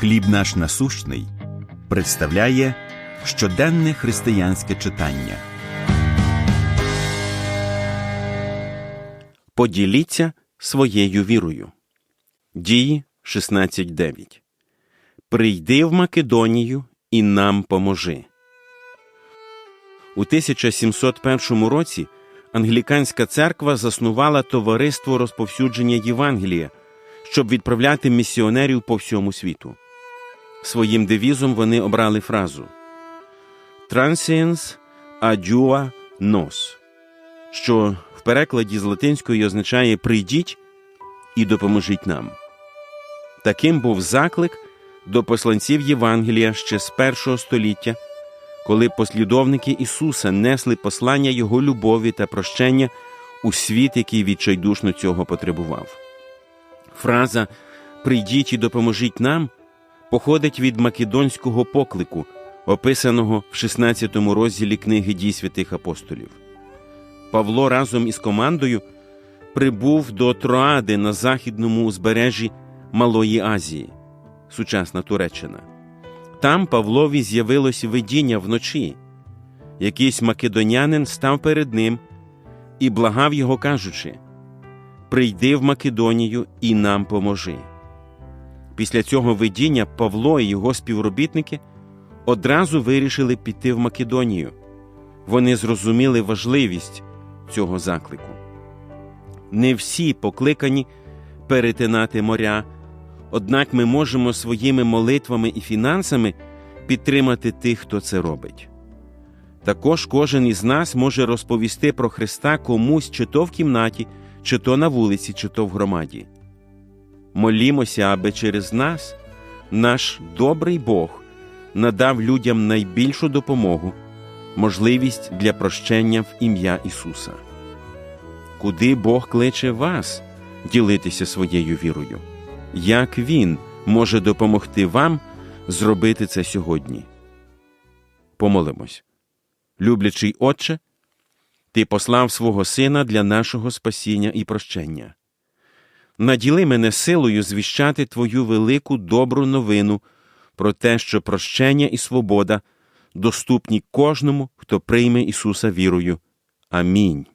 Хліб наш насущний представляє щоденне християнське читання. Поділіться своєю вірою. Дії 16.9. Прийди в Македонію і нам поможи. У 1701 році англіканська церква заснувала товариство розповсюдження Євангелія, щоб відправляти місіонерів по всьому світу. Своїм девізом вони обрали фразу Transiens adjua nos, що в перекладі з латинської означає Прийдіть і допоможіть нам. Таким був заклик до посланців Євангелія ще з першого століття, коли послідовники Ісуса несли послання Його любові та прощення у світ, який відчайдушно цього потребував. Фраза Прийдіть і допоможіть нам походить від македонського поклику, описаного в 16 розділі книги дій святих апостолів. Павло разом із командою прибув до Троади на західному узбережжі Малої Азії, сучасна Туреччина. Там Павлові з'явилось видіння вночі. Якийсь македонянин став перед ним і благав його, кажучи: Прийди в Македонію і нам поможи. Після цього видіння Павло і його співробітники одразу вирішили піти в Македонію. Вони зрозуміли важливість цього заклику. Не всі покликані перетинати моря, однак ми можемо своїми молитвами і фінансами підтримати тих, хто це робить. Також кожен із нас може розповісти про Христа комусь чи то в кімнаті, чи то на вулиці, чи то в громаді. Молімося, аби через нас наш добрий Бог надав людям найбільшу допомогу, можливість для прощення в ім'я Ісуса. Куди Бог кличе вас ділитися своєю вірою? Як Він може допомогти вам зробити це сьогодні? Помолимось. Люблячий Отче, Ти послав свого Сина для нашого спасіння і прощення. Наділи мене силою звіщати Твою велику добру новину про те, що прощення і свобода доступні кожному, хто прийме Ісуса вірою. Амінь.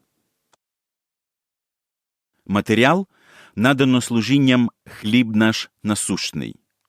Матеріал надано служінням Хліб наш насущний.